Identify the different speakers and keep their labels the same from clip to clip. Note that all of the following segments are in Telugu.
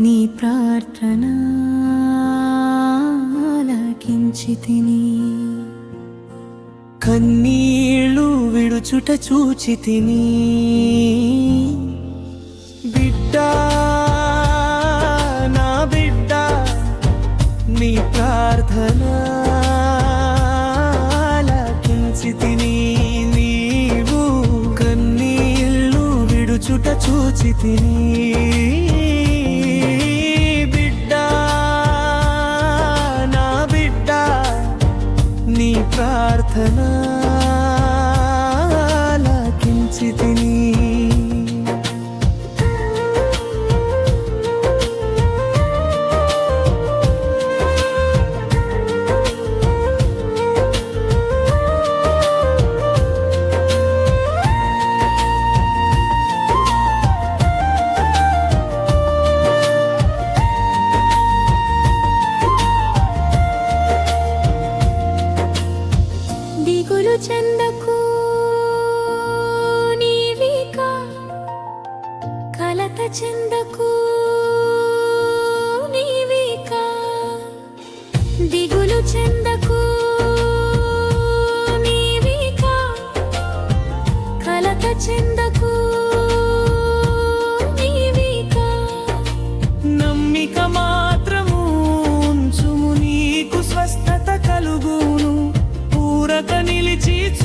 Speaker 1: నీ ప్రార్థన కించితిని కన్నీళ్ళు విడుచుట చూచితిని బిడ్డ నా బిడ్డ నీ ప్రార్థన లకించితిని నీవు కన్నీళ్ళు విడుచుట చూచితిని ప్రార్థన ఆలకించి తిని
Speaker 2: కలత చెందకు నీవిక? దిగులు చెందకు నీవిక? కలత చెందకు నీవిక?
Speaker 1: నమ్మిక మాత్రము ఉంచుము నీకు స్వస్థత కలుగును. పూరక నిలిచి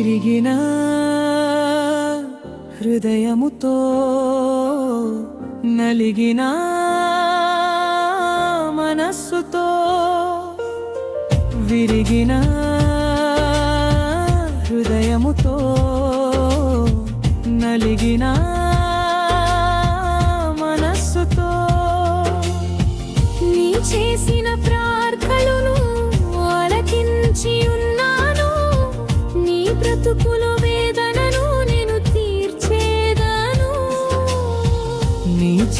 Speaker 1: విరిగిన హృదయముతో నలిగిన మనస్సుతో విరిగిన హృదయముతో నలిగిన మనస్సుతో
Speaker 2: నీ చేసిన
Speaker 1: ప్రా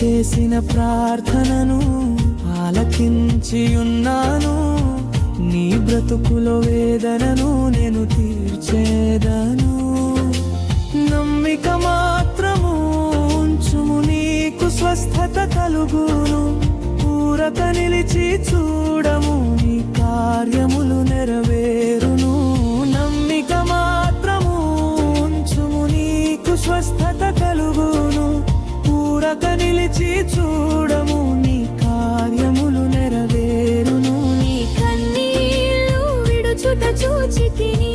Speaker 1: చేసిన ప్రార్థనను ఆలకించి ఉన్నాను నీ బ్రతుకులో వేదనను నేను తీర్చేదను. నమ్మిక మాత్రము ఉంచుము నీకు స్వస్థత కలుగును. పూరక నిలిచి చూడము నీ కార్యములు నెరవేరును. నమ్మిక మాత్రము ఉంచుము నీకు స్వస్థత కలుగును. పూరక నిలిచి చూడము నీ కార్యములు నెరవేరును.
Speaker 2: నీ
Speaker 1: కన్నీళ్ళు విడుచుట చూచి తిని.